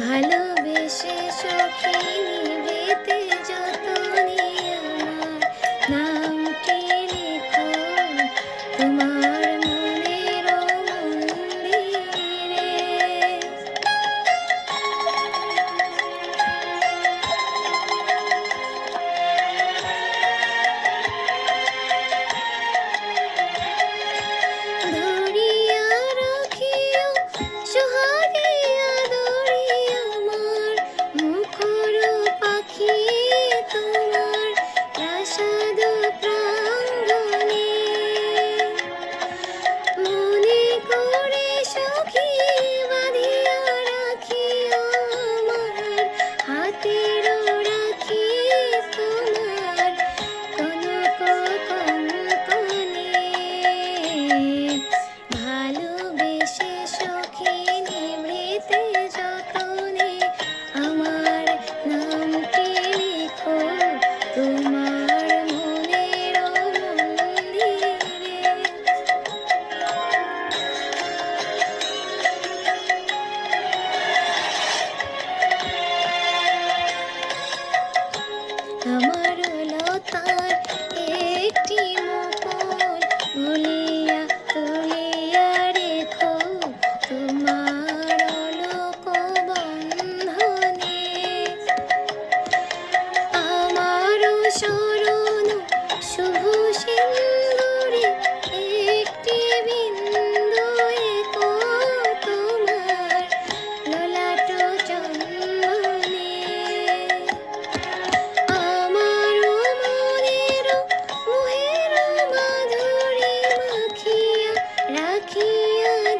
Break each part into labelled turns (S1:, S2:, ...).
S1: ভালোবেসে সখী নিবেতে যতনে আমার নামটি লেখো তোমার মন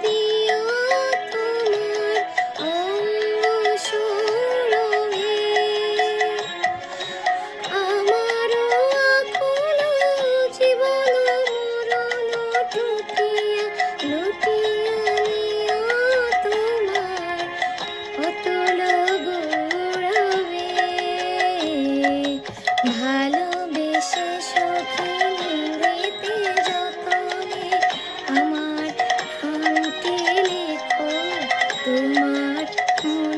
S1: দিও Mm-hmm.